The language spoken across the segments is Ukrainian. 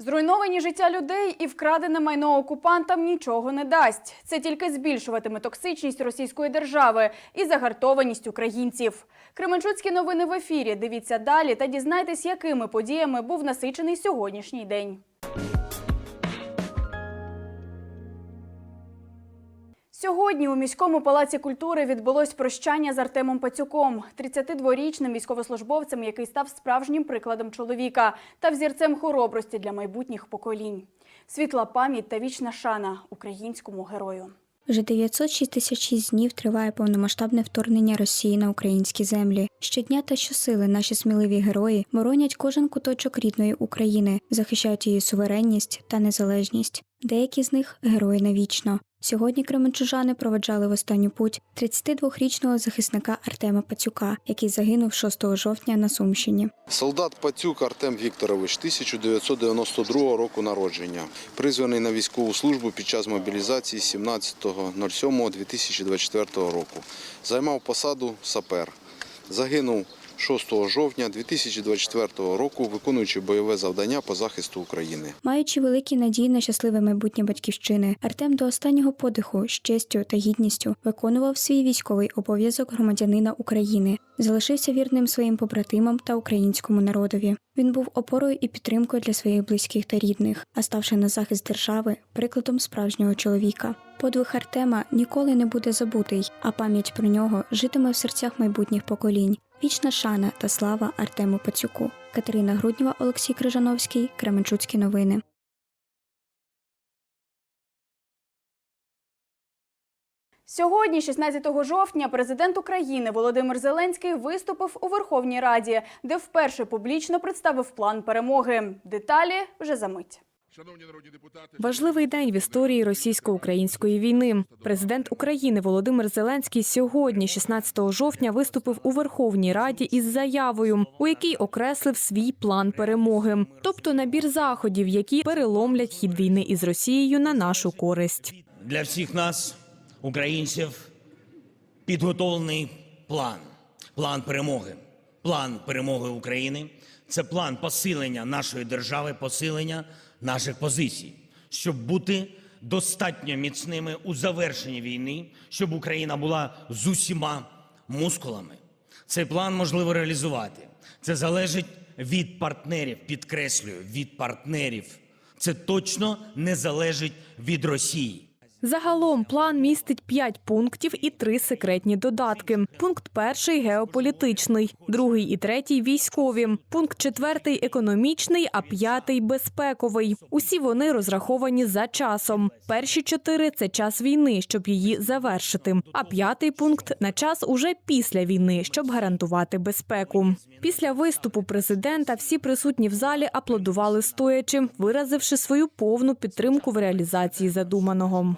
Зруйновані життя людей і вкрадене майно окупантам нічого не дасть. Це тільки збільшуватиме токсичність російської держави і загартованість українців. Кременчуцькі новини в ефірі. Дивіться далі та дізнайтесь, якими подіями був насичений сьогоднішній день. Сьогодні у міському палаці культури відбулось прощання з Артемом Пацюком, 32-річним військовослужбовцем, який став справжнім прикладом чоловіка та взірцем хоробрості для майбутніх поколінь. Світла пам'ять та вічна шана українському герою. Вже 966 днів триває повномасштабне вторгнення Росії на українські землі. Щодня та щосили наші сміливі герої боронять кожен куточок рідної України, захищають її суверенність та незалежність. Деякі з них герої навічно. Сьогодні кременчужани проведжали в останню путь 32-річного захисника Артема Пацюка, який загинув 6 жовтня на Сумщині. Солдат Пацюк Артем Вікторович, 1992 року народження. Призваний на військову службу під час мобілізації 17.07.2024 року. Займав посаду сапер. Загинув 6 жовтня 2024 року, виконуючи бойове завдання по захисту України. Маючи великі надії на щасливе майбутнє батьківщини, Артем до останнього подиху з честю та гідністю виконував свій військовий обов'язок громадянина України, залишився вірним своїм побратимам та українському народові. Він був опорою і підтримкою для своїх близьких та рідних, а ставши на захист держави, прикладом справжнього чоловіка. Подвиг Артема ніколи не буде забутий, а пам'ять про нього житиме в серцях майбутніх поколінь. Вічна шана та слава Артему Пацюку. Катерина Груднєва, Олексій Крижановський, Кременчуцькі новини. Сьогодні, 16 жовтня, президент України Володимир Зеленський виступив у Верховній Раді, де вперше публічно представив план перемоги. Деталі вже за мить. Важливий день в історії російсько-української війни. Президент України Володимир Зеленський сьогодні, 16 жовтня, виступив у Верховній Раді із заявою, у якій окреслив свій план перемоги, тобто набір заходів, які переломлять хід війни із Росією на нашу користь. для всіх нас, українців, підготовлений план, план перемоги. План перемоги України це план посилення нашої держави, посилення наших позицій, щоб бути достатньо міцними у завершенні війни, щоб Україна була з усіма мускулами. Цей план можливо реалізувати. Це залежить від партнерів, підкреслюю, від партнерів. Це точно не залежить від Росії. Загалом план містить п'ять пунктів і три секретні додатки. Пункт перший геополітичний, другий і третій військові. Пункт четвертий економічний, а п'ятий безпековий. Усі вони розраховані за часом. Перші чотири це час війни, щоб її завершити. А п'ятий пункт на час уже після війни, щоб гарантувати безпеку. Після виступу президента всі присутні в залі аплодували стоячи, виразивши свою повну підтримку в реалізації задуманого.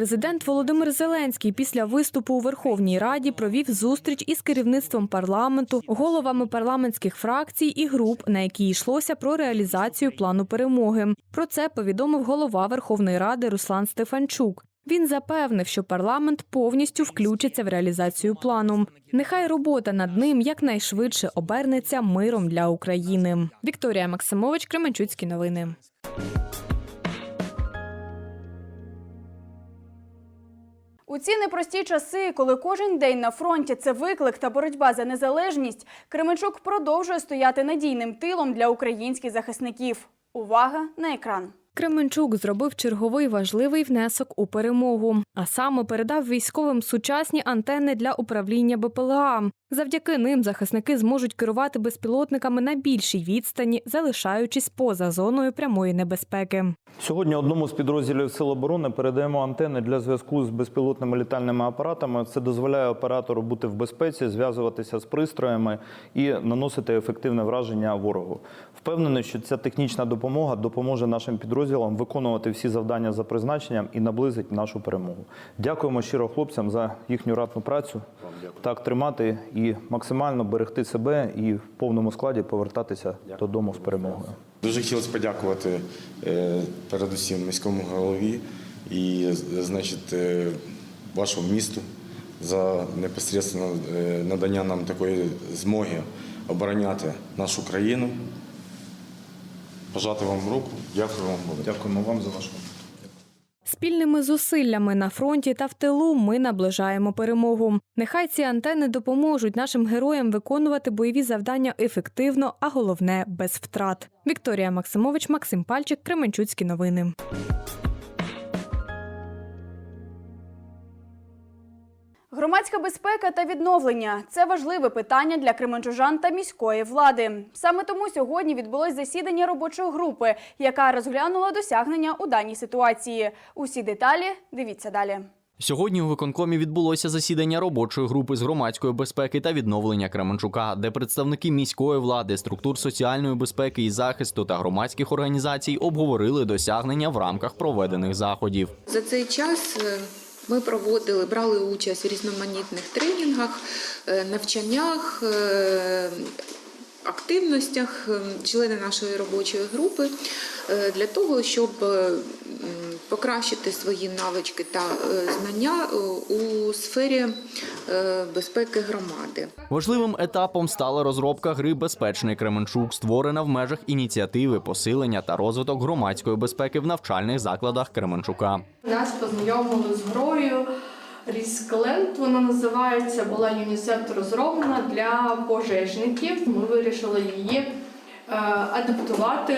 Президент Володимир Зеленський після виступу у Верховній Раді провів зустріч із керівництвом парламенту, головами парламентських фракцій і груп, на якій йшлося про реалізацію плану перемоги. Про це повідомив голова Верховної Ради Руслан Стефанчук. Він запевнив, що парламент повністю включиться в реалізацію плану. Нехай робота над ним якнайшвидше обернеться миром для України. Вікторія Максимович, Кременчуцькі новини. У ці непрості часи, коли кожен день на фронті це виклик та боротьба за незалежність, Кременчук продовжує стояти надійним тилом для українських захисників. Увага на екран. Кременчук зробив черговий важливий внесок у перемогу, а саме передав військовим сучасні антени для управління БПЛА. Завдяки ним захисники зможуть керувати безпілотниками на більшій відстані, залишаючись поза зоною прямої небезпеки. Сьогодні одному з підрозділів Сил оборони передаємо антени для зв'язку з безпілотними літальними апаратами. Це дозволяє оператору бути в безпеці, зв'язуватися з пристроями і наносити ефективне враження ворогу. Впевнений, що ця технічна допомога допоможе нашим підрозділам виконувати всі завдання за призначенням і наблизить нашу перемогу. Дякуємо щиро хлопцям за їхню ратну працю. Так тримати і максимально берегти себе і в повному складі повертатися додому з перемогою. Дуже хотілося подякувати е, передусім міському голові і, значить, е, вашому місту за непосередньо е, надання нам такої змоги обороняти нашу країну. Пожати вам руку. Дякую вам. Дякуємо вам за вашу. Спільними зусиллями на фронті та в тилу ми наближаємо перемогу. Нехай ці антени допоможуть нашим героям виконувати бойові завдання ефективно, а головне без втрат. Вікторія Максимович, Максим Пальчик, Кременчуцькі новини. Громадська безпека та відновлення це важливе питання для кременчужан та міської влади. Саме тому сьогодні відбулось засідання робочої групи, яка розглянула досягнення у даній ситуації. Усі деталі дивіться далі. Сьогодні у виконкомі відбулося засідання робочої групи з громадської безпеки та відновлення Кременчука, де представники міської влади, структур соціальної безпеки і захисту та громадських організацій обговорили досягнення в рамках проведених заходів. За цей час е, ми проводили, брали участь в різноманітних тренінгах, е, навчаннях, е, активностях е, члени нашої робочої групи е, для того, щоб е, покращити свої навички та е, знання е, у сфері безпеки громади. Важливим етапом стала розробка гри Безпечний Кременчук, створена в межах ініціативи посилення та розвиток громадської безпеки в навчальних закладах Кременчука. Нас познайомили з грою Ріскленд, вона називається, була ЮНІСЕФ розроблена для пожежників. Ми вирішили її адаптувати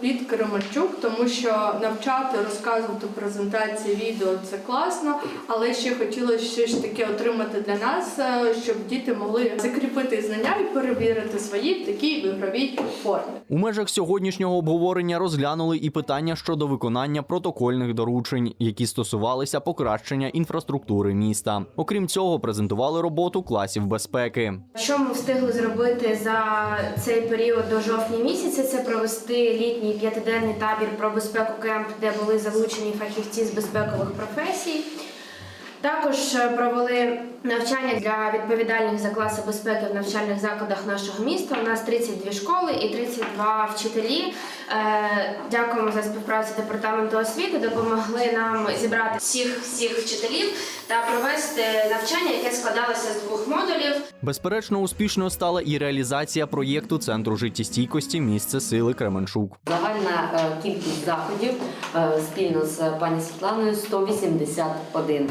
під Кременчук, тому що навчати, розказувати презентації, відео це класно, але ще хотілося ж таки отримати для нас, е, щоб діти могли закріпити знання і перевірити свої в такій ігровій формі. У межах сьогоднішнього обговорення розглянули і питання щодо виконання протокольних доручень, які стосувалися покращення інфраструктури міста. Окрім цього, презентували роботу класів безпеки. Що ми встигли зробити за цей період до жовтня місяця? Це провести літній п'ятиденний табір про безпеку кемп, де були залучені фахівці з безпекових професій. Також е, провели навчання для відповідальних за класи безпеки в навчальних закладах нашого міста. У нас 32 школи і 32 вчителі. Е, Дякуємо за співпрацю департаменту освіти. Допомогли нам зібрати всіх всіх вчителів та провести навчання, яке складалося з двох модулів. Безперечно, успішною стала і реалізація проєкту центру життєстійкості місце сили Кременчук. Загальна е, кількість заходів е, спільно з пані Світланою 181.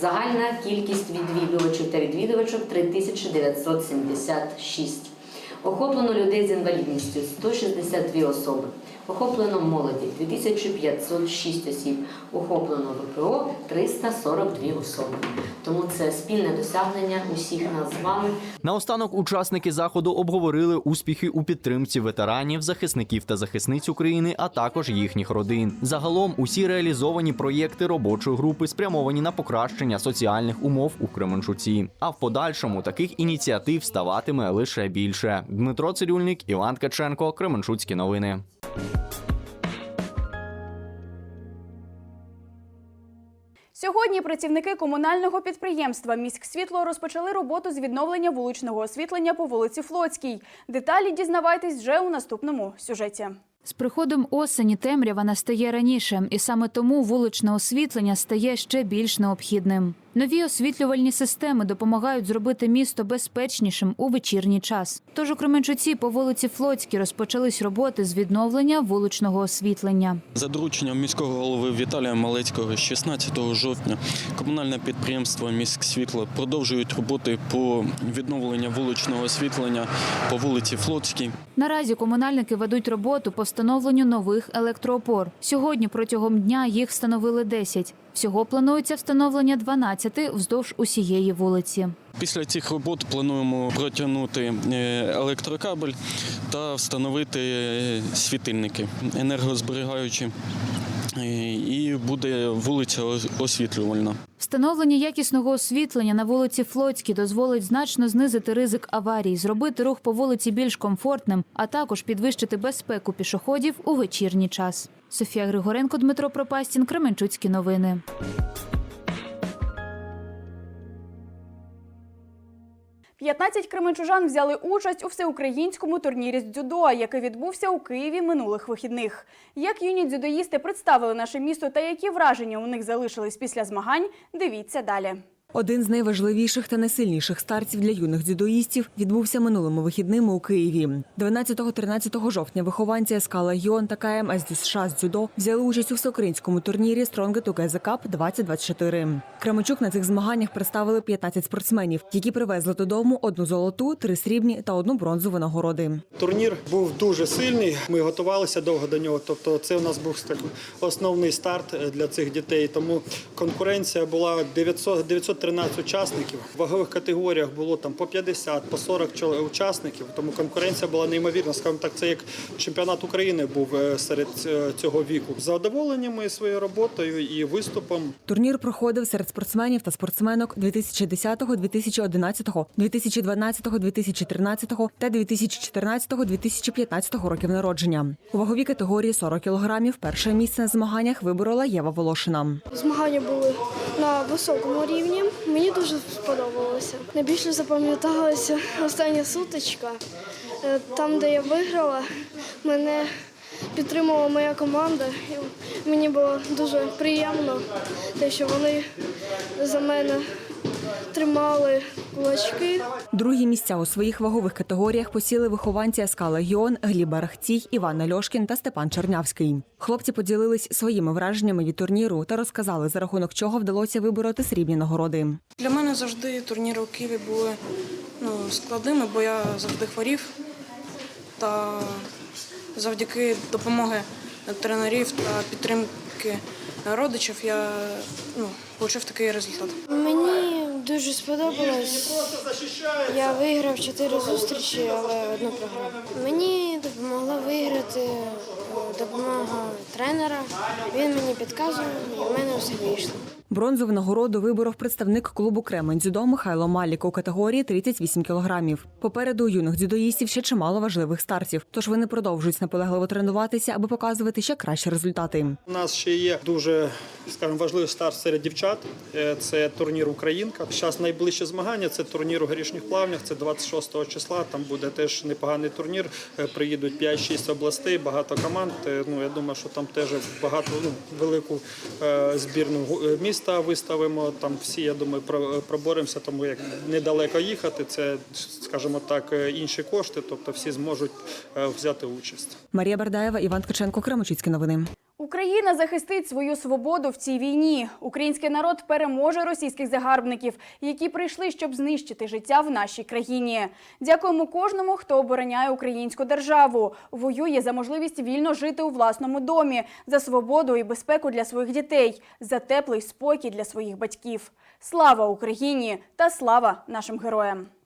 Загальна кількість відвідувачів та відвідувачок 3976. Охоплено людей з інвалідністю 162 особи. Охоплено молоді 2506 осіб. Охоплено ВПО 342 особи. Тому це спільне досягнення усіх нас з вами. Наостанок учасники заходу обговорили успіхи у підтримці ветеранів, захисників та захисниць України, а також їхніх родин. Загалом усі реалізовані проєкти робочої групи спрямовані на покращення соціальних умов у Кременчуці. А в подальшому таких ініціатив ставатиме лише більше. Дмитро Цирюльник, Іван Ткаченко, Кременчуцькі новини. Сьогодні працівники комунального підприємства «Міськсвітло» розпочали роботу з відновлення вуличного освітлення по вулиці Флотській. Деталі дізнавайтесь вже у наступному сюжеті. З приходом осені темрява настає раніше, і саме тому вуличне освітлення стає ще більш необхідним. Нові освітлювальні системи допомагають зробити місто безпечнішим у вечірній час. Тож у Кременчуці по вулиці Флотській розпочались роботи з відновлення вуличного освітлення. За дорученням міського голови Віталія Малецького, 16 жовтня комунальне підприємство «Міськсвітло» продовжують роботи по відновленню вуличного освітлення по вулиці Флотській. Наразі комунальники ведуть роботу по встановленню нових електроопор. Сьогодні протягом дня їх встановили 10. Всього планується встановлення 12 вздовж усієї вулиці. Після цих робот плануємо протягнути е, електрокабель та встановити е, світильники енергозберігаючі. Е, І буде вулиця освітлювальна. Встановлення якісного освітлення на вулиці Флотській дозволить значно знизити ризик аварій, зробити рух по вулиці більш комфортним, а також підвищити безпеку пішоходів у вечірній час. Софія Григоренко, Дмитро Пропастін, Кременчуцькі новини. 15 кременчужан взяли участь у всеукраїнському турнірі з дзюдо, який відбувся у Києві минулих вихідних. Як юні дзюдоїсти представили наше місто та які враження у них залишились після змагань, дивіться далі. Один з найважливіших та найсильніших стартів для юних дзюдоїстів відбувся минулими вихідними у Києві. 12-13 жовтня вихованці СК «Легіон» та КМ СД США з дзюдо взяли участь у всеукраїнському турнірі Together Cup 2024. Кременчук на цих змаганнях представили 15 спортсменів, які привезли додому одну золоту, три срібні та одну бронзову нагороди. Турнір був дуже сильний. Ми готувалися довго до нього. Тобто, це у нас був основний старт для цих дітей. Тому конкуренція була 900, 913 учасників. В вагових категоріях було там по 50, по 40 чол- учасників. Тому конкуренція була неймовірна. Скажімо так, це як чемпіонат України був е, серед е, цього віку. Задоволені ми своєю роботою і виступом. Турнір проходив серед спортсменів та спортсменок 2010, 2011, 2012, 2013 та 2014, 2015 років народження. У ваговій категорії 40 кілограмів перше місце на змаганнях виборола Єва Волошина. Змагання були на високому рівні. Мені дуже сподобалося. Найбільше запам'яталася остання сутичка. Е, Там, де я виграла, мене підтримала моя команда. І мені було дуже приємно, те, що вони за мене тримали кулачки. Другі місця у своїх вагових категоріях посіли вихованці СК «Легіон» Гліб Арахтій, Іван Альошкін та Степан Чернявський. Хлопці поділились своїми враженнями від турніру та розказали, за рахунок чого вдалося вибороти срібні нагороди. Для мене завжди турніри у Києві були ну, складними, бо я завжди хворів. Та завдяки допомоги тренерів та підтримки родичів я ну, отримав такий результат. Мені дуже сподобалось. Я виграв чотири зустрічі, але одну програв. Мені допомогла виграти е, допомога тренера. Він мені підказував, і в мене все вийшло. Бронзову нагороду виборов представник клубу Кремень дзюдо Михайло Малік у категорії 38 кілограмів. Попереду у юних дзюдоїстів ще чимало важливих стартів, тож вони продовжують наполегливо тренуватися, аби показувати ще кращі результати. У нас ще є дуже скажімо, важливий старт серед дівчат. Е, Це турнір Українка. Зараз найближче змагання це турнір у горішніх плавнях. Це 26 числа. Там буде теж непоганий турнір. Е, Приїдуть 5-6 областей, багато команд. Е, Ну я думаю, що там теж багато ну, велику збірну е, міста виставимо. Там всі, я думаю, про- проборемося, тому як недалеко їхати. Це, скажімо так, е, інші кошти. Тобто всі зможуть е, взяти участь. Марія Бардаєва, Іван Ткаченко, Кремочицькі новини. Україна захистить свою свободу в цій війні. Український народ переможе російських загарбників, які прийшли, щоб знищити життя в нашій країні. Дякуємо кожному, хто обороняє українську державу, воює за можливість вільно жити у власному домі, за свободу і безпеку для своїх дітей, за теплий спокій для своїх батьків. Слава Україні та слава нашим героям!